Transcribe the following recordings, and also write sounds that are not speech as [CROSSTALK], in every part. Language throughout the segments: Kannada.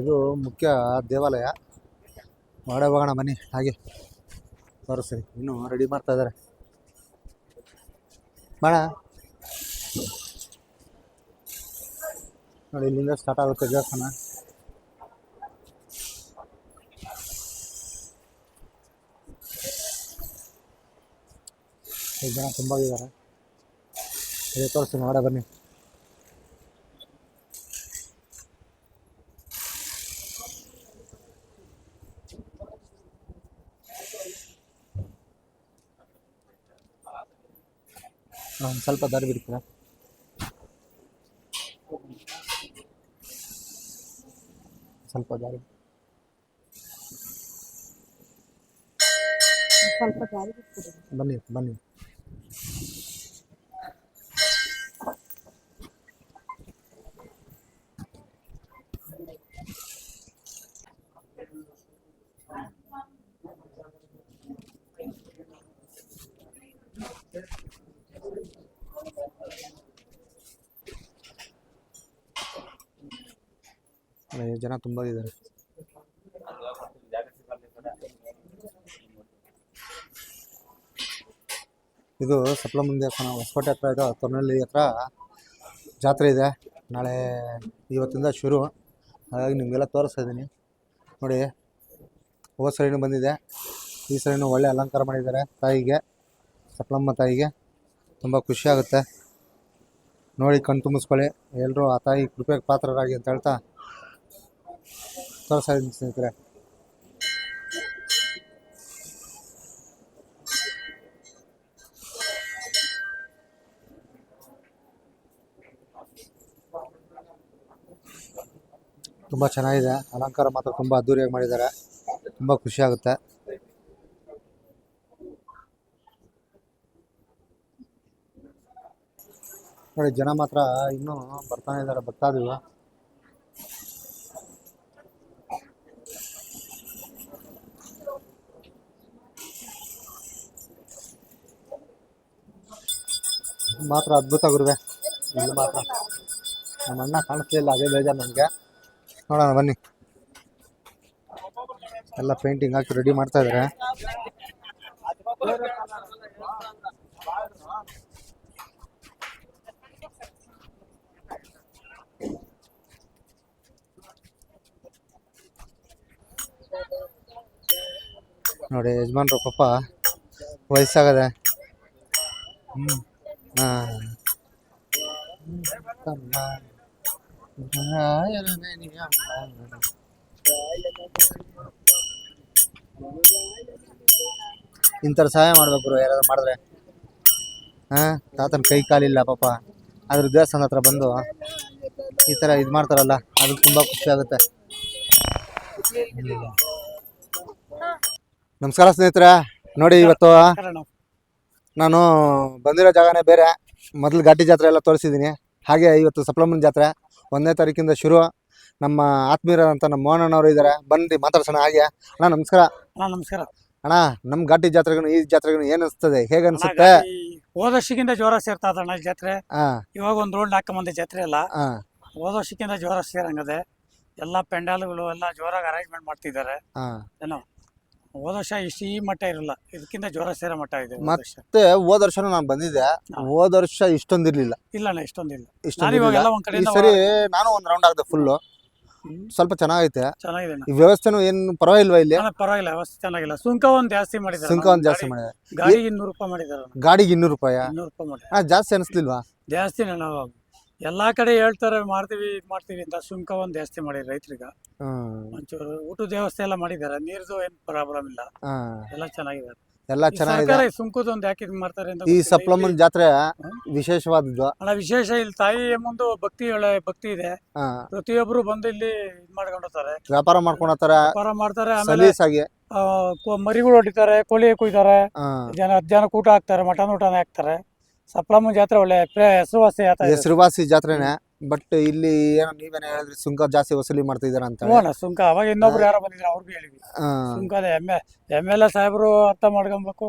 ಇದು ಮುಖ್ಯ ದೇವಾಲಯ. ಮಾಡೇ ಹೋಗೋಣ ಬನ್ನಿ, ಹಾಗೆ. ತೋರಿಸ್ರಿ ಇನ್ನೂ ರೆಡಿ ಮಾಡ್ತಾ ಇದ್ದಾರೆ. ಬೇಡ ನೋಡಿ, ಇಲ್ಲಿಂದ ಸ್ಟಾರ್ಟ್ ಆಗುತ್ತೆ ದೇವಸ್ಥಾನ. ಜನ ತುಂಬ ಇದ್ದಾರೆ. ತೋರಿಸ್ತೀನಿ ಮಾಡ ಬನ್ನಿ. ಒಂದು ಸ್ವಲ್ಪ ದಾರಿ ಬಿಡ್ತೀರಾ? ಸ್ವಲ್ಪ ದಾರಿ ಸ್ವಲ್ಪ ದಾರಿ ಬನ್ನಿ ಬನ್ನಿ. ಜನ ತುಂಬ ಇದ್ದಾರೆ ಇದು ಸಪ್ಲಮ್ಮ ದೇವಸ್ಥಾನ ಹೊಸಕೋಟೆ ಹತ್ರ ಇದೆ ತೊರ್ನಳ್ಳಿ ಹತ್ರ ಜಾತ್ರೆ ಇದೆ. ನಾಳೆ ಇವತ್ತಿಂದ ಶುರು. ಹಾಗಾಗಿ ನಿಮಗೆಲ್ಲ ತೋರಿಸ್ತಾ ಇದ್ದೀನಿ. ನೋಡಿ, ಹೋದ ಸರಿನೂ ಬಂದಿದೆ. ಈ ಸರಿನೂ ಒಳ್ಳೆ ಅಲಂಕಾರ ಮಾಡಿದ್ದಾರೆ ತಾಯಿಗೆ, ಸಪ್ಲಮ್ಮ ತಾಯಿಗೆ. ತುಂಬ ಖುಷಿ ಆಗುತ್ತೆ. ನೋಡಿ ಕಣ್ ತುಂಬಿಸ್ಕೊಳ್ಳಿ. ಎಲ್ಲರೂ ಆ ತಾಯಿ ಕೃಪೆಗೆ ಪಾತ್ರರಾಗಿ ಅಂತ ಹೇಳ್ತಾ ತೋರಿಸ್ತಾ ಇದ್ದೀನಿ ಸ್ನೇಹಿತರೆ. ತುಂಬ ಚೆನ್ನಾಗಿದೆ. ಅಲಂಕಾರ ಮಾತ್ರ ತುಂಬ ಅದ್ದೂರಿಯಾಗಿ ಮಾಡಿದ್ದಾರೆ. ತುಂಬ ಖುಷಿ ಆಗುತ್ತೆ. ನೋಡಿ, ಜನ ಮಾತ್ರ ಇನ್ನೂ ಬರ್ತಾನೆ ಇದ್ದಾರೆ, ಭಕ್ತಾದಿಗಳು. ಮಾತ್ರ ಅದ್ಭುತ ಗುರುವೆ. ಇಲ್ಲಿ ಮಾತ್ರ. ನಮ್ಮ ಅಣ್ಣ ಕಾಣಿಸ್ಲಿಲ್ಲ ಅದೇ ಬೇಜಾರು ನನಗೆ. ನೋಡೋಣ, ಬನ್ನಿ. ಎಲ್ಲ ಪೇಂಟಿಂಗ್ ಹಾಕಿ ರೆಡಿ ಮಾಡ್ತಾ ಇದ್ದಾರೆ ನೋಡಿ, ಯಜಮಾನ್ರು ಪಾಪ ವಯಸ್ಸಾಗದೆ. [LAUGHS] ಇಂಥವ್ರು ಸಹಾಯ ಮಾಡ್ಬೇಕು ಯಾರಾದ್ರು ಮಾಡಿದ್ರೆ. ಹಾ, ತಾತನ ಕೈ ಕಾಲಿಲ್ಲ ಪಾಪ. ಆದ್ರೆ ದೇವಸ್ಥಾನ ಹತ್ರ ಬಂದು ಈ ಥರ ಇದು ಮಾಡ್ತಾರಲ್ಲ ಅದು ತುಂಬ ಖುಷಿ ಆಗುತ್ತೆ. ನಮಸ್ಕಾರ ಸ್ನೇಹಿತರೆ, ನೋಡಿ ಇವತ್ತು ನಾನು ಬಂದಿರೋ ಜಾಗನೇ ಬೇರೆ. ಮೊದಲು ಘಾಟಿ ಜಾತ್ರೆ ಎಲ್ಲ ತೋರಿಸಿದ್ದೀನಿ. ಹಾಗೆ ಇವತ್ತು ಸಪ್ಲಮನ್ ಜಾತ್ರೆ. ಒಂದನೇ ತಾರೀಕಿಂದ ಶುರು. ನಮ್ಮ ಆತ್ಮೀಯರಾದಂಥ ನಮ್ಮ ಮೋಹನಣ್ಣವರು ಇದ್ದಾರೆ. ಬನ್ನಿ ಮಾತಾಡ್ಸೋಣ ಹಾಗೆ. ಅಣ್ಣ ನಮಸ್ಕಾರ. ಅಣ್ಣ ನಮಸ್ಕಾರ. ಅಣ್ಣ ನಮ್ಮ ಘಾಟಿ ಜಾತ್ರೆಗೂ ಈ ಜಾತ್ರೆಗೂ ಏನು ಅನಿಸ್ತದೆ? ಹೇಗೆ ಅನಿಸುತ್ತೆ? ಹೋದ ವರ್ಷಕ್ಕಿಂತ ಜೋರ ಸೇರ್ತಾ ಅಣ್ಣ ಈ ಜಾತ್ರೆ. ಹಾಂ. ಇವಾಗ ಒಂದು ರೋಡ್ ಹಾಕೊಂಬಂದೆ ಜಾತ್ರೆ ಎಲ್ಲ ಹಾಂ. ಹೋದ ವರ್ಷಕ್ಕಿಂತ ಜೋರ ಸೇರಂಗದೆ. ಎಲ್ಲ ಪೆಂಡಾಲ್ಗಳು ಎಲ್ಲ ಜೋರಾಗಿ ಅರೇಂಜ್ಮೆಂಟ್ ಮಾಡ್ತಿದ್ದಾರೆ. ಹಾಂ. ಏನೋ. ಹೋದ ವರ್ಷ ಇಷ್ಟು ಈ ಮಟ್ಟ ಇರಲ್ಲ. ಇದಕ್ಕಿಂತ ಜ್ವರ ಸೇರೋ ಮಟ್ಟ ಇದೆ ಹೋದ ವರ್ಷ. ಮತ್ತೆ ಹೋದ ವರ್ಷನೂ ನಾನು ಬಂದಿದ್ದೆ. ಹೋದ ವರ್ಷ ಇಷ್ಟೊಂದಿರ್ಲಿಲ್ಲ ಇಲ್ಲ ಅಣ್ಣ ಇಷ್ಟೊಂದಿಲ್ಲ ನಾನು ಇಷ್ಟೊಂದಿರ್ಲಿಲ್ಲ ಇವಾಗ ಎಲ್ಲ ಒಂದ್ ಈ ಕಡೆಯಿಂದ ಸರಿ ನಾನು ಒಂದು ರೌಂಡ್ ಆಗ್ದೆ ಫುಲ್ಲು ಸ್ವಲ್ಪ ಚೆನ್ನಾಗೈತೆ. ಚೆನ್ನಾಗಿದೆ ಅಣ್ಣ. ಈ ವ್ಯವಸ್ಥೆನೂ ಏನು ಪರವಾಗಿಲ್ವಾ ಇಲ್ಲಿ? ಅಣ್ಣ, ಪರವಾಗಿಲ್ಲ ವ್ಯವಸ್ಥೆ ಚೆನ್ನಾಗಿಲ್ಲ. ಸುಂಕ ಒಂದ್ ಜಾಸ್ತಿ ಮಾಡಿದ್ದಾರೆ ಸುಂಕ ಒಂದು ಜಾಸ್ತಿ ಮಾಡಿದೆ ಗಾಡಿಗೆ ಇನ್ನೂರು ರೂಪಾಯಿ ಮಾಡಿದ್ದಾರೆ ಗಾಡಿಗೆ ಇನ್ನೂರು ರೂಪಾಯಿ? ಇನ್ನೂರು ರೂಪಾಯಿ ಮಾಡಿ ಹಾ ಜಾಸ್ತಿ ಅನಿಸ್ಲಿಲ್ವಾ? ಜಾಸ್ತಿ ನಾವು ಎಲ್ಲಾ ಕಡೆ ಹೇಳ್ತಾರೆ ಮಾಡ್ತೀವಿ ಇದ್ ಮಾಡ್ತೀವಿ ಅಂತ ಸುಂಕ ಒಂದ್ ಜಾಸ್ತಿ ಮಾಡಿ ರೈತರಿಗ. ಒಂಚೂರು ಊಟದ ವ್ಯವಸ್ಥೆ ಎಲ್ಲ ಮಾಡಿದ್ದಾರೆ ನೀರ್ದು ಏನ್ ಪ್ರಾಬ್ಲಮ್ ಇಲ್ಲ. ಎಲ್ಲಾ ಚೆನ್ನಾಗಿದೆ ಎಲ್ಲ ಚೆನ್ನಾಗಿದೆ. ಸರ್ಕಾರ ಈ ಸುಂಕದ ಒಂದ್ ಯಾಕೆ ಇದ್ ಮಾಡ್ತಾರೆ ಅಂತ ಈ ಗೊತ್ತಿಲ್ಲ. ಸಪ್ಲಮನ್ ಜಾತ್ರೆ. ವಿಶೇಷವಾದದ್ದು. ಅಣ್ಣ ವಿಶೇಷ ಇಲ್ಲಿ ತಾಯಿ ಮುಂದೆ ಭಕ್ತಿ ಒಳ್ಳೆ ಭಕ್ತಿ ಇದೆ. ಪ್ರತಿಯೊಬ್ರು ಬಂದು ಇಲ್ಲಿ ಇದ್ ಮಾಡ್ಕೊಂಡಿರ್ತಾರೆ ವ್ಯಾಪಾರ ಮಾಡ್ಕೊಳತ್ತಾರ ವ್ಯಾಪಾರ ಮಾಡ್ತಾರೆ ಆಮೇಲೆ ಸಲೀಸಾಗಿ ಆ, ಕೊ- ಮರಿಗಳು ಹೊಡಿತಾರೆ ಕೋಳಿ ಕುಯ್ತಾರೆ ಹಾ. ಜನ ಹತ್ತು ಜನಕ್ಕೆ ಊಟ ಹಾಕ್ತಾರೆ ಮಟನ್ ಊಟನೇ ಹಾಕ್ತಾರೆ. ಸಪ್ಲಮ್ಮ ಜಾತ್ರೆ ಒಳ್ಳೆ ಹೆಸರುವಾಸಿ ಜಾತ್ರೆ ಹೆಸರುವಾಸಿ ಜಾತ್ರೆನೆ ಬಟ್ ಇಲ್ಲಿ ಏನೋ ನೀವೇನೇ ಹೇಳಿದ್ರಿ ಸುಂಕ ಜಾಸ್ತಿ ವಸೂಲಿ ಮಾಡ್ತಿದಾರ ಅಂತ ಸುಂಕ ಅವಾಗ ಇನ್ನೊಬ್ರು ಯಾರೋ ಬಂದಿದ್ರು ಅವ್ರಿಗೂ ಹೇಳಿದ್ವಿ ಸುಂಕದ ಎಂ ಎಂ ಎಲ್ ಎ ಸಾಹೇಬರು ಅರ್ಥ ಮಾಡ್ಕೊಬೇಕು.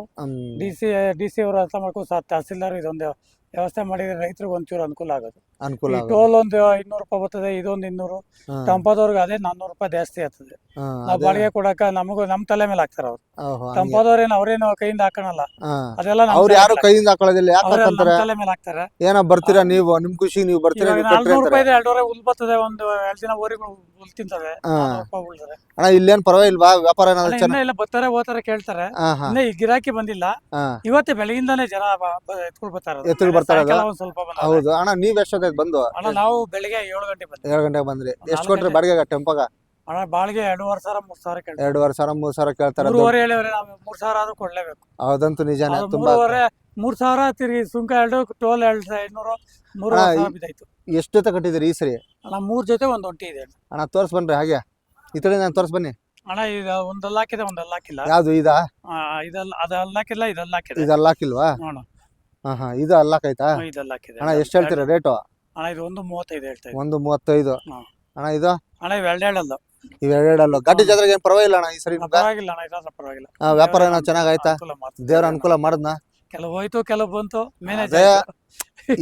ಡಿ ಸಿ ಡಿ ಸಿ ಅವರು ಅರ್ಥ ಮಾಡ್ಕೊ ತಹಸೀಲ್ದಾರ್ ಇದೊಂದು ವ್ಯವಸ್ಥೆ ಮಾಡಿದ್ರೆ ರೈತರಿಗೆ ಒಂಚೂರು ಅನುಕೂಲ ಆಗೋದು. ಅನುಕೂಲ ಈ ಆಗೋದು. ಟೋಲ್ ಒಂದು ಇನ್ನೂರು ರೂಪಾಯಿ ಬರ್ತದೆ ಇದೊಂದು ಇನ್ನೂರು. ಹಾ, ಟಂಪದವ್ರಿಗೆ ಅದೇ ನಾನ್ನೂರು ರೂಪಾಯಿ ಜಾಸ್ತಿ ಆಗ್ತದೆ. ಹಾ, ನಾವು ಅದೇ. ಬಾಡಿಗೆ ಕೊಡಕ ನಮಗೂ ನಮ್ಮ ತಲೆ ಮೇಲೆ ಹಾಕ್ತಾರ ಅವ್ರು. ಓಹೋ, ಹಂಗೆ. ಟಂಪದವ್ರೇನು ಅವ್ರೇನು ಕೈಯಿಂದ ಹಾಕೋಣಲ್ಲ? ಹಾ. ಅದೆಲ್ಲ ನಮ್ ಅವ್ರು ತಲೆ ಯಾರು ಮೇಲೆ ಕೈಯಿಂದ ಹಾಕೊಳ್ಳೋದಿಲ್ಲ ಯಾಕೆ ಅವ್ರೆಲ್ಲ ನಮ್ ಹಾಕೊಂತಾರೆ ತಲೆ ಮೇಲೆ ಹಾಕ್ತಾರೆ. ಏನೋ ಬರ್ತೀರಾ ನೀವು ನಿಮ್ ಖುಷಿ ನೀವು ಬರ್ತೀರಾ ಇವಾಗ ರೂಪಾಯಿ ಕಟ್ರಿ ನಾಲ್ನೂರು ಅಂತಾರೆ. ರೂಪಾಯಿ ಎರಡೂವರೆ ಹುಲ್ ಬರ್ತದೆ ಒಂದು ಎರಡು ದಿನ ಊರಿಗೆ ಹುಲ್ ತಿಂತದೆ. ಹಾ. ನಾನ್ನೂರು ರೂಪಾಯಿ ಉಳ್ತದೆ ಅಣ್ಣ ಇಲ್ಲೇನ್ ಪರವಾಗಿಲ್ವಾ ವ್ಯಾಪಾರ ಏನಾದ್ರು ಅಲ್ಲ, ಚೆನ್ನಾಗಿ ಇನ್ನೂ ಇಲ್ಲ ಬರ್ತಾರೆ ಹೋತಾರೆ ಕೇಳ್ತಾರೆ. ಹಾ ಹಾ. ಇನ್ನೇ ಈ ಗಿರಾಕಿ ಬಂದಿಲ್ಲ. ಹಾ. ಇವತ್ತೇ ಬೆಳಗಿಂದಾನೇ ಜನ ಬ- ಬರ್ತಾರೆ ಬರ್ತಾ ಇರೋದು? ಒಂದ್ ಸ್ವಲ್ಪ ಹೌದು. ಅಣ್ಣ ನೀವ್ ಎಷ್ಟೊತ್ತಾಯ್ತು ಬಂದು? ಅಣ್ಣ ನಾವು ಬೆಳಿಗ್ಗೆ ಏಳು ಗಂಟೆ ಬಂದ್ವಿ. ಏಳು ಗಂಟೆಗೆ ಬಂದ್ರಿ? ಎಷ್ಟು ನಾಲ್ಕು ಕೊಟ್ರಿ ಗಂಟೆ. ಬಾಡಿಗೆ ಟೆಂಪಾಗ? ಅಣ್ಣ ಬಾಳಿಗೆ ಎರಡೂವರೆ ಸಾವಿರ ಮೂರ್ ಸಾವಿರ ಕೇಳ್ತಾರೆ. ಎರಡೂವರೆ ಸಾವಿರ ಮೂರ್ ಸಾವಿರ ಕೇಳ್ತಾರೆ ಮೂರುವರೆ ನಾವು ಮೂರ್ ಸಾವಿರ ಆದ್ರೂ ಕೊಡ್ಲೇಬೇಕು. ಹೌದಂತೂ ನಿಜಾನೇ ಅದು ತುಂಬಾ ಮೂರುವರೆ ಮೂರ್ ಸಾವಿರ ತಿರುಗಿ ಸುಂಕ ಎರಡು ಟೋಲ್ ಎರಡು ಐನೂರು ಮೂರು ಅಣ್ಣ, ಸಾವಿರ ಈ- ಬಿದ್ದಾಯ್ತು. ಎಷ್ಟು ಜೊತೆ ಕಟ್ಟಿದಿರಿ ಈ ಸರಿ? ಅಣ್ಣ ಮೂರ್ ಜೊತೆ ಒಂದ್ ಒಂಟಿ ಇದೆ ಅಣ್ಣ. ತೋರ್ಸ್ ಬನ್ರಿ ಹಾಗೆ. ಈ ಕಡೆ ನಾನು ತೋರ್ಸ್ ಬನ್ನಿ. ಅಣ್ಣ ಇದು ಒಂದಲ್ಲ ಹಾಕಿದೆ ಒಂದಲ್ಲ ಹಾಕಿಲ್ಲ ಯಾವ್ದು ಇದಾ? ಆ, ಇದಲ್ಲ ಅದು ಅಲ್ಲಾಕಿಲ್ಲ ಇದಲ್ಲ ಹಾಕಿದೆ ನೋಡ ಹಾ ಹಾ. ಇದು ಅಲ್ಲಾಕೈತಾ ಅಲ್ಲಾಕಿದೆ ಅಣ್ಣ ಎಷ್ಟು ಹೇಳ್ತೀರಾ ರೇಟು? ಅಣ್ಣ ಇದು ಒಂದು ಮೂವತ್ತೈದು ಹೇಳ್ತಾ ಇದ್ದೀನಿ. ಒಂದು ಮೂವತ್ತೈದು. ಹಾ. ಅಣ್ಣ ಇದು? ಅಣ್ಣ ಇವು ಎರಡೆರಡಲ್ಲ ಇವ್ ಎರಡೆರಡಲ್ಲ ಘಾಟಿ ಜಾತ್ರೆಗೆ ಏನು ಪರವಾಗಿಲ್ಲ ಅಣ್ಣ ಈ ಸರಿ ನಿಮ್ಗೆ? ಪರವಾಗಿಲ್ಲ ಅಣ್ಣ ಇದಾದ್ರೆ ಪರವಾಗಿಲ್ಲ. ಆ, ವ್ಯಾಪಾರ ಏನೋ ಚೆನ್ನಾಗ್ ಆಯ್ತಾ? ಅನುಕೂಲ ಮಾಡ್ತಾರೆ. ದೇವ್ರ ಅನುಕೂಲ ಮಾಡದ್ನ? ಕೆಲವು ಹೋಯ್ತು ಕೆಲವು ಬಂತು ಮ್ಯಾನೇಜ್ ಅದೇ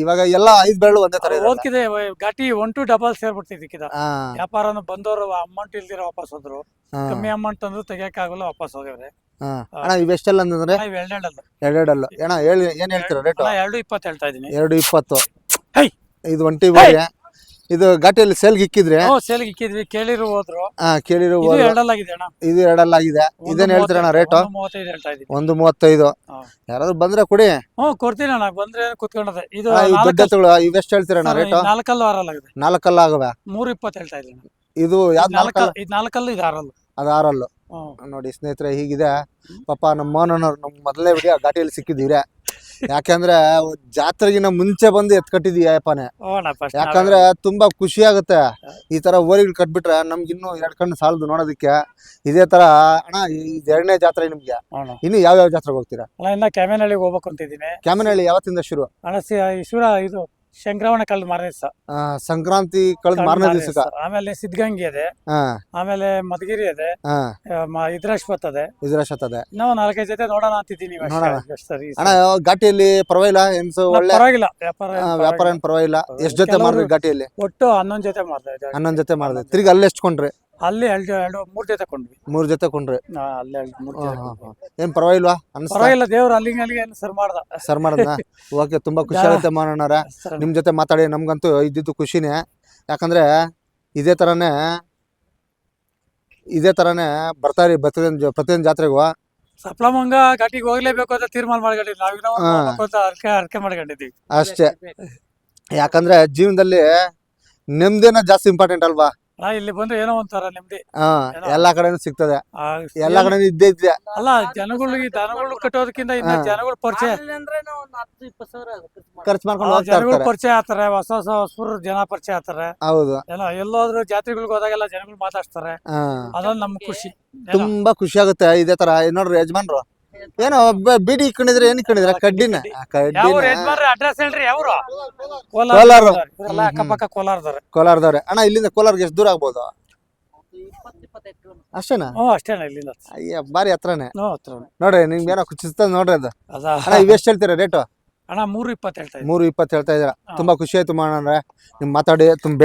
ಇವಾಗ ಎಲ್ಲ ಐದ್ ಬೆರಳು ಒಂದೇ ತರ ಇದೆ ಓದ್ಕಿದೆ ಘಾಟಿ ಒನ್ ಟು ಡಬಲ್ ಸೇರ್ಬಿಡ್ತಿದ್ ವ್ಯಾಪಾರ ವ್ಯಾಪಾರನು ಬಂದವರು ಅಮೌಂಟ್ ಇಲ್ದಿರ ವಾಪಸ್ ಹೋದ್ರು. ಕಮ್ಮಿ ಅಮೌಂಟ್ ತಂದ್ರು ತೆಗಿಯಕ್ ಆಗಲ್ಲ ವಾಪಸ್ ಹೋಗಿವ್ರೆ ಅಣ್ಣ ಇವೆಷ್ಟೆಲ್ಲ ಅಂತಂದ್ರೆ ಎರಡೆರಡಲ್ಲ. ಅಣ್ಣ ಹೇಳಿ ಏನ್ ಹೇಳ್ತೀರಾ ರೇಟ್? ಎರಡು ಇಪ್ಪತ್ತು ಹೇಳ್ತಾ ಇದೀನಿ ಎರಡು ಇಪ್ಪತ್ತು! ಇದು ಒಂಟಿ ಬೋರಿ ಇದು ಘಾಟಿಯಲ್ಲಿ ಸೇಲ್ಗೆ ಇಕ್ಕಿದ್ರೆ? ಸೇಲ್ಗೆ ಇಕ್ಕಿದ್ವಿ. ಕೇಳಿರು ಹೋದ್ರು. ಹಾ ಕೇಳಿರೋ ಇದು ಎರಡಲ್ಲಾಗಿದೆ ಅಣ್ಣ. ಇದು ಎರಡಲ್ಲ ಆಗಿದೆ ಒಂದು ಇದೇನ್ ಅಣ್ಣ ರೇಟು ಒಂದು ಮೂವತ್ತೈದು ಹೇಳ್ತಾ ಇದೀನಿ ಒಂದು ಮೂವತ್ತೈದು. ಹಾ. ಯಾರಾದ್ರೂ ಬಂದ್ರೆ ಕೊಡಿ. ಹ್ಞೂ ಕೊಡ್ತೀನಿ ಅಣ್ಣ. ಬಂದ್ರೆ ಕುತ್ಕೊಂಡದೆ. ಇದು ಅಣ್ಣ, ಇವು ನಾಲ್ಕು ದೊಡ್ಡ ಎತ್ತುಗಳು. ಇವೆಷ್ಟು ಹೇಳ್ತೀರ ಅಣ್ಣ ರೇಟು ನಾಲ್ಕಲ್ಲು ಆರಲ್ಲಾಗಿದೆ. ನಾಲ್ಕಲ್ಲ ಆಗವೆ. ಮೂರು ಇಪ್ಪತ್ತು ಹೇಳ್ತಾ ಇದ್ದೀನಿ ಇದು ಯಾವ್ದು ನಾಲ್ಕಲ್ಲ? ನಾಲ್ಕಲ್ಲ ಇದು ಆರಲ್ಲು. ಅದು ಆರಲ್ಲು. ನೋಡಿ ಸ್ನೇಹಿತರೆ ಹೀಗಿದೆ. ಪಾಪ ನಮ್ಮ ಮೋಹನವ್ರು ನಮ್ಮ ಮೊದಲನೇ ವಿಡಿಯೋ ಘಾಟಿಯಲ್ಲಿ ಸಿಕ್ಕಿದ್ದೀರ ಯಾಕಂದ್ರೆ ಜಾತ್ರೆಗಿನ ಮುಂಚೆ ಬಂದು ಹೋಗೋಣ ಫಸ್ಟ್ ಯಾಕಂದ್ರೆ ತುಂಬಾ ಖುಷಿ ಆಗುತ್ತೆ ಈ ತರ ಓರಿಗಳು ಕಟ್ಬಿಟ್ರೆ ನಮ್ಗೆ ಇನ್ನು ಎರಡ್ ಕಣ್ಣು ಸಾಲದು ನೋಡೋದಕ್ಕೆ. ಇದೇ ತರ ಅಣ್ಣ ಇದು ಎರಡನೇ ಜಾತ್ರೆ ನಿಮ್ಗೆ. ಇನ್ನು ಯಾವ ಯಾವ ಜಾತ್ರೆಗೆ ಹೋಗ್ತೀರಾ? ಇನ್ನ ಕ್ಯಾಮೆನಹಳ್ಳಿಗೆ ಹೋಗ್ಬೇಕು ಅಂತಿದ್ದೀನಿ. ಕ್ಯಾಮನಹಳ್ಳಿ ಯಾವತ್ತಿಂದ ಶುರು? ಅಣ್ಣ ಇದು ಶಂಕರವಣ ಕಳೆದ ಮಾರನೇ ದಿವಸ. ಆ, ಸಂಕ್ರಾಂತಿ ಕಳೆದ ಮಾರನೇ ದಿವಸ. ಆಮೇಲೆ ಸಿದ್ಧಗಂಗೆ ಇದೆ. ಹಾ. ಆಮೇಲೆ ಮಧುಗಿರಿ ಇದೆ. ಹಾ. ಆ, ಮ- ಇದ್ರಾಶ್ವತ್ ಇದೆ. ನಾವು ನಾಲ್ಕೈದು ಜೊತೆ ನೋಡೋಣ ಅಂತಿದ್ದೀನಿ ಇವಾಗ ನೋಡೋಣ. ಅಷ್ಟೇ ಸರಿ ಅಣ್ಣ ಘಾಟಿಯಲ್ಲಿ ಪರವಾಗಿಲ್ಲ? ಒಳ್ಳೆ ಪರವಾಗಿಲ್ಲ. ವ್ಯಾಪಾರ ಆ, ಏನ್ ವ್ಯಾಪಾರ ಪರವಾಗಿಲ್ಲ. ಏನ್ ಪರವಾಗಿಲ್ಲ. ಎಷ್ಟ್ ಜೊತೆ ಕೆಲವ್ರು- ಮಾಡಿದ್ರಿ ಘಾಟಿಯಲ್ಲಿ? ಒಟ್ಟು ಹನ್ನೊಂದು ಜೊತೆ ಮಾಡ್ತಾ ಇದ್ದಾರೆ ಹನ್ನೊಂದ್ ಜೊತೆ ಮಾಡಿದ್ರಿ ತಿರ್ಗಿ ಅಲ್ಲಿ ಎಷ್ಟು ಕೊಂಡ್ರಿ? ಅಲ್ಲಿ ಎರಡು ಎರಡು ಮೂರ್ ಜೊತೆ ಕೊಂಡ್ವಿ. ಮೂರ್ ಜೊತೆ ಕೊಂಡ್ರಿ? ಆ, ಅಲ್ಲಿ ಎರಡು ಮೂರ್ ಹಾ, ಜೊತೆ ಹಾ, ಕೊಂಡ್ವಿ. ಏನ್ ಪರವಾಗಿಲ್ವಾ? ಅನ್ಸ್ತಾ? ಪರವಾಗಿಲ್ಲ ದೇವ್ರು ಅಲ್ಲಿಗೆ ಅಲ್ಲಿಗೆ ಏನು ಸರ್ ಮಾಡ್ದ. ಸರ್ ಓಕೆ ತುಂಬಾ ಖುಷಿ ಆಗುತ್ತೆ ಮಾನಣ್ಣ ಸರ್ ನಿಮ್ ಜೊತೆ ಮಾತಾಡಿ ನಮ್ಗಂತೂ ಇದ್ದಿದ್ದು ಖುಷಿನೇ. ಯಾಕಂದ್ರೆ ಇದೇ ತರನೇ ಇದೇ ತರನೇ ಬರ್ತಾರಿ ಪ್ರತಿಯೊಂದು ಪ್ರತಿಯೊಂದು ಜಾತ್ರೆಗೂ. ಸಪ್ಲಮಂಗ ಘಾಟಿಗೆ ಹೋಗ್ಲೇಬೇಕು ಅಂತ ತೀರ್ಮಾನ ಮಾಡ್ಕೊಂಡಿದ್ವಿ. ನಾವಿನ್ನ ಒಂದ್ ಹಾ. ಹೋಗ್ಬೇಕು ಅಂತ ಅರ್ಕೆ ಅರ್ಕೆ ಮಾಡ್ಕೊಂಡಿದ್ದೀವಿ. ಅಷ್ಟೇ. ಯಾಕಂದ್ರೆ ಜೀವನದಲ್ಲಿ ನೆಮ್ಮದಿನ ಜಾಸ್ತಿ ಇಂಪಾರ್ಟೆಂಟ್ ಅಲ್ವಾ? ನಾ ಇಲ್ಲಿ ಬಂದ್ರೆ ಏನೋ ಒಂಥರ ನೆಮ್ಮದಿ. ಹಾ ಎಲ್ಲಾ ಕಡೆನೂ ಸಿಗ್ತದೆ. ಆ, ಎಲ್ಲಾ ಕಡೆನೂ ಇದ್ದೇ ಇದ್ದೆ. ಅಲ್ಲ ಜನಗಳಿಗೆ ದನಗಳು ಕಟ್ಟೋದಕ್ಕಿಂತ ಇನ್ನ ಹಾ. ಜನಗಳು ಪರಿಚಯ. ಖರ್ಚು ಮಾಡ್ಕೊಂಡು ಆ, ಹೋಗ್ತಾ ಜನಗಳು ಇರ್ತಾರೆ. ಪರಿಚಯ ಆಗ್ತಾರೆ ಹೊಸ ಹೊಸ ಹೊಸಬ್ರು ಜನ ಪರಿಚಯ ಆಗ್ತಾರೆ. ಹೌದು. ಏನೋ ಎಲ್ಲೋದ್ರು ಜಾತ್ರೆಗಳಿಗೆ ಹೋದಾಗೆಲ್ಲ ಜನಗಳು ಮಾತಾಡ್ತಾರೆ ಹಾ. ಅದೊಂದು ನಮ್ ಖುಷಿ. ಏನೋ, ತುಂಬಾ ಖುಷಿ ಆಗುತ್ತೆ ಇದೇ ತರ. ನೋಡ್ರಿ ಯಜಮಾನ್ರು ಏನೋ ಒಬ್ಬ ಬಿಡಿ ಇಕ್ಕೊಂಡಿದ್ರೆ ಏನ್ ಇಕ್ಕೊಂಡಿದ್ರ ಕಡ್ಡಿನ? ಆ, ಯಾವ ಕಡ್ಡಿನ ಯಜಮಾನ್ರಿ ಅಡ್ರೆಸ್ ಹೇಳ್ರಿ ಯಾವ್ರು? ಕೋಲಾರ. ಅಕ್ಕಪಕ್ಕ ಕೋಲಾರದವ್ರೆ. ಕೋಲಾರದವ್ರೆ. ಅಣ್ಣ ಇಲ್ಲಿಂದ ಕೋಲಾರ್ಗೆ ಎಷ್ಟು ದೂರ ಆಗ್ಬೋದು? ಅಷ್ಟೇನಾ? ಹ್ಞೂ ಅಷ್ಟೇನ ಇಲ್ಲಿಂದ ಅಯ್ಯ ಬಾರಿ ಹತ್ರನೇ. ಹ್ಞೂ ಹತ್ರ ನೋಡ್ರಿ ನಿಮ್ಗೆ ಏನೋ ಕುಚಿಸ್ತದ ನೋಡ್ರಿ ಅದು. ಅದ? ಅಣ್ಣ ಇವೆಷ್ಟು ಹೇಳ್ತೀರಾ ರೇಟು ಅಣ್ಣ ಮೂರು ಇಪ್ಪತ್ತು ಹೇಳ್ತಾ ಇದ್ದೀನಿ. ಮೂರು ಇಪ್ಪತ್ತು ಹೇಳ್ತಾ ಇದ್ದೀರಾ? ತುಂಬಾ ಖುಷಿ ಆಯ್ತು ಮಾಡೋಣ ನಿಮ್ ಮಾತಾಡಿ ತುಂಬ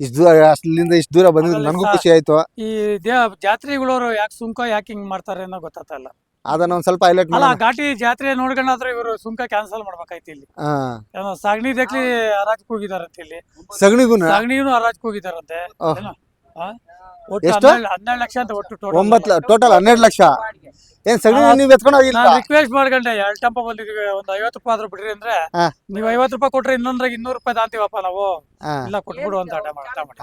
ಇಷ್ಟು ದೂರ ಅಲ್ಲಿಂದ ಇಷ್ಟು ದೂರ ಬಂದಿದ್ದು ನನಗೂ ಖುಷಿ ಆಯ್ತು. ಈ ದೇ ಜಾತ್ರೆಗಳವರು ಯಾಕೆ ಸುಂಕ ಯಾಕೆ ಹಿಂಗ್ ಮಾಡ್ತಾರೆ ಅನ್ನೋ ಗೊತ್ತಾಗ್ತಾ ಇಲ್ಲ. ಅದನ್ನ ಒಂದ್ ಸ್ವಲ್ಪ ಹೈಲೈಟ್ ಅಲ್ಲ ಘಾಟಿ ಜಾತ್ರೆ ನೋಡ್ಕೊಂಡಾದ್ರೆ ಇವರು ಸುಂಕ ಕ್ಯಾನ್ಸಲ್ ಮಾಡ್ಬೇಕಾಯ್ತು ಇಲ್ಲಿ ಹಾ ಏನೋ ಸಗಣಿ ದಕ್ಲಿ ಹರಾಜ್ ಕೂಗಿದಾರಂತೆ ಇಲ್ಲಿ ಸಗಣಿಗುನ ಸಗಣಿನೂ ಹರಾಜ್ ಕೂಗಿದಾರಂತೆ ಓಹ್. ಏನೋ? ಆ? ಒಟ್ಟು ಎಷ್ಟು? ಹನ್ನೆರಡು ಹನ್ನೆರಡು ಲಕ್ಷ ಅಂತ ಒಟ್ಟು ಟೋಟಲ್ ಒಂಬತ್ತು ಟೋಟಲ್ ಹನ್ನೆರಡು ಲಕ್ಷ ಏನ್ ಸಗಣಿ ನೀವ್ ಎತ್ಕೊಂಡು ಹೋಗಿಲ್ಲ ನಾನು ರಿಕ್ವೆಸ್ಟ್ ಮಾಡ್ಕೊಂಡೆ ಎರಡು ಟಂಪ ಬಂದಿದ್ವಿ ಒಂದ್ ಐವತ್ತು ರೂಪಾಯಿ ಆದ್ರೂ ಬಿಡ್ರಿ ಅಂದ್ರೆ ಹಾ. ನೀವ್ ಐವತ್ತು ರೂಪಾಯಿ ಕೊಟ್ರೆ ಇನ್ನೊಂದ್ರಾಗ ಇನ್ನೂರು ರೂಪಾಯಿ ದಾಂತೀವಪ್ಪ ನಾವು ಇಲ್ಲ ಕೊಟ್ಬಿಡು ಅಂತ ಹಠ ಮಾಡ್- ಹಠ.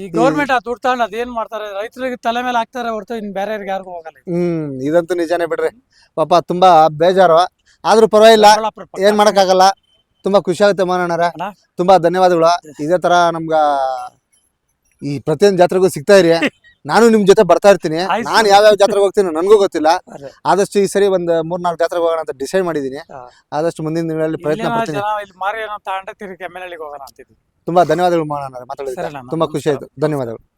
ಈ ಗೌರ್ಮೆಂಟ್ ಆ ದುಡ್ಡು ತಗೊಂಡು ಅದೇನ್ ಮಾಡ್ತಾರೆ? ರೈತರಿಗೆ ತಲೆ ಮೇಲೆ ಹಾಕ್ತಾರೆ ಹೊರತು ಇನ್ ಬೇರೆ ಯಾರಿಗೂ ಹೋಗಲ್ಲ ಇದು. ಹ್ಮ್ ಇದಂತೂ ನಿಜಾನೇ ಬಿಡ್ರಿ. ಪಾಪ ತುಂಬಾ ಬೇಜಾರು. ಆದ್ರೂ ಪರವಾಗಿಲ್ಲ ದೊಡ್ಡಬಳ್ಳಾಪುರ ಪಕ್ಕ. ಏನ್ ಮಾಡಕ್ಕಾಗಲ್ಲ. ತುಂಬಾ ಖುಷಿ ಆಗುತ್ತೆ ಮಾನಣ್ಣರ ಅಣ್ಣ. ತುಂಬಾ ಧನ್ಯವಾದಗಳು. ಇದೇ ತರ ನಮ್ಗ ಈ ಪ್ರತಿಯೊಂದು ಜಾತ್ರೆಗೂ ಸಿಗ್ತಾ ಇರಿ. [LAUGHS] ನಾನು ನಿಮ್ ಜೊತೆ ಬರ್ತಾ ಇರ್ತೀನಿ. ಆಯ್ತು. ನಾನು ಯಾವ್ಯಾವ ಜಾತ್ರೆಗೆ ಹೋಗ್ತೀನಿ ನನಗೂ ಗೊತ್ತಿಲ್ಲ. ಅದೇ. ಆದಷ್ಟು ಈ ಸರಿ ಒಂದ್ ಮೂರ್ ನಾಲ್ಕು ಜಾತ್ರೆಗೆ ಹೋಗೋಣ ಅಂತ ಡಿಸೈಡ್ ಮಾಡಿದೀನಿ. ಹಾ. ಆದಷ್ಟು ಮುಂದಿನ ದಿನಗಳಲ್ಲಿ ಪ್ರಯತ್ನ ಮಾಡ್ತೀನಿ ಪಡ್ತೀನಿ. ಜನ ಇಲ್ಲಿ ಮಾರಿ ಏನೋ ತಗೊಂಡೆ ತಿರುಗಿ ಎಂ ಎಲ್ ಹೋಗೋಣ ಅಂತಿದ್ವಿ. ತುಂಬಾ ಧನ್ಯವಾದಗಳು ಸರಿ ಅಣ್ಣ. ತುಂಬಾ ಖುಷಿ ಆಯ್ತು. ಧನ್ಯವಾದಗಳು.